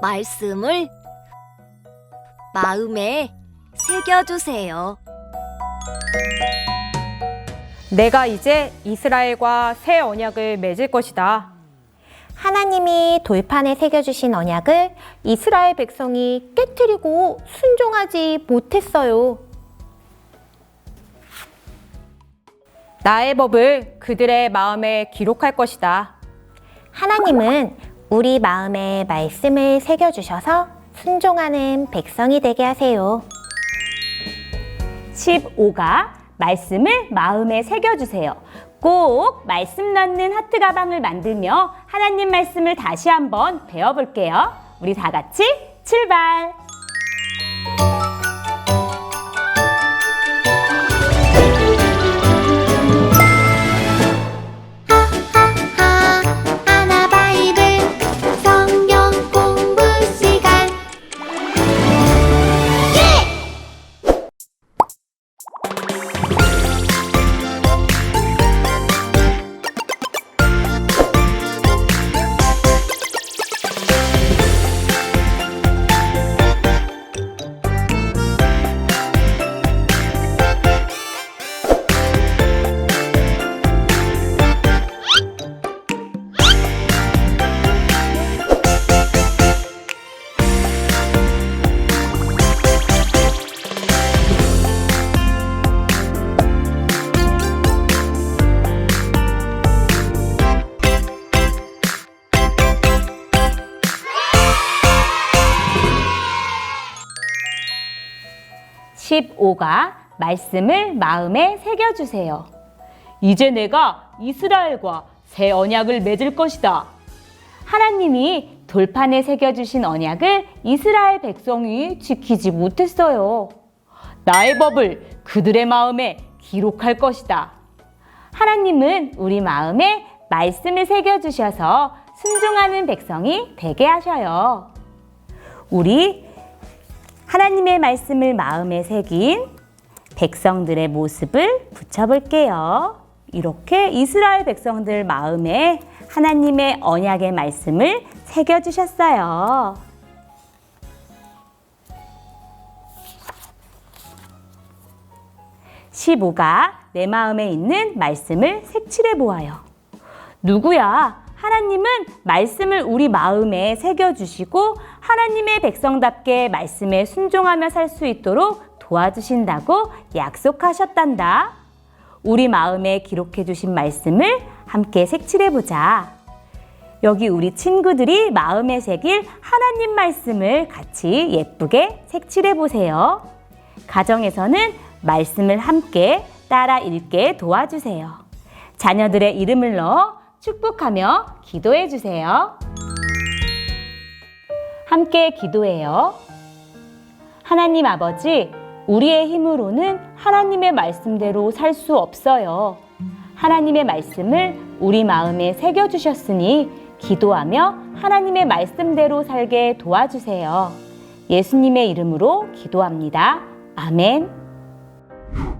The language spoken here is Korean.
말씀을 마음에 새겨주세요. 내가 이제 이스라엘과 새 언약을 맺을 것이다. 하나님이 돌판에 새겨주신 언약을 이스라엘 백성이 깨뜨리고 순종하지 못했어요. 나의 법을 그들의 마음에 기록할 것이다. 하나님은 우리 마음에 말씀을 새겨주셔서 순종하는 백성이 되게 하세요. 15가 말씀을 마음에 새겨주세요. 꼭 말씀 넣는 하트 가방을 만들며 하나님 말씀을 다시 한번 배워볼게요. 우리 다 같이 출발! 15가 말씀을 마음에 새겨주세요. 이제 내가 이스라엘과 새 언약을 맺을 것이다. 하나님이 돌판에 새겨주신 언약을 이스라엘 백성이 지키지 못했어요. 나의 법을 그들의 마음에 기록할 것이다. 하나님은 우리 마음에 말씀을 새겨주셔서 순종하는 백성이 되게 하셔요. 우리 하나님의 말씀을 마음에 새긴 백성들의 모습을 붙여볼게요. 이렇게 이스라엘 백성들 마음에 하나님의 언약의 말씀을 새겨주셨어요. (15가) 내 마음에 있는 말씀을 색칠해 보아요. 누구야? 하나님은 말씀을 우리 마음에 새겨주시고 하나님의 백성답게 말씀에 순종하며 살 수 있도록 도와주신다고 약속하셨단다. 우리 마음에 기록해 주신 말씀을 함께 색칠해 보자. 여기 우리 친구들이 마음에 새길 하나님 말씀을 같이 예쁘게 색칠해 보세요. 가정에서는 말씀을 함께 따라 읽게 도와주세요. 자녀들의 이름을 넣어 축복하며 기도해 주세요. 함께 기도해요. 하나님 아버지, 우리의 힘으로는 하나님의 말씀대로 살 수 없어요. 하나님의 말씀을 우리 마음에 새겨주셨으니 기도하며 하나님의 말씀대로 살게 도와주세요. 예수님의 이름으로 기도합니다. 아멘.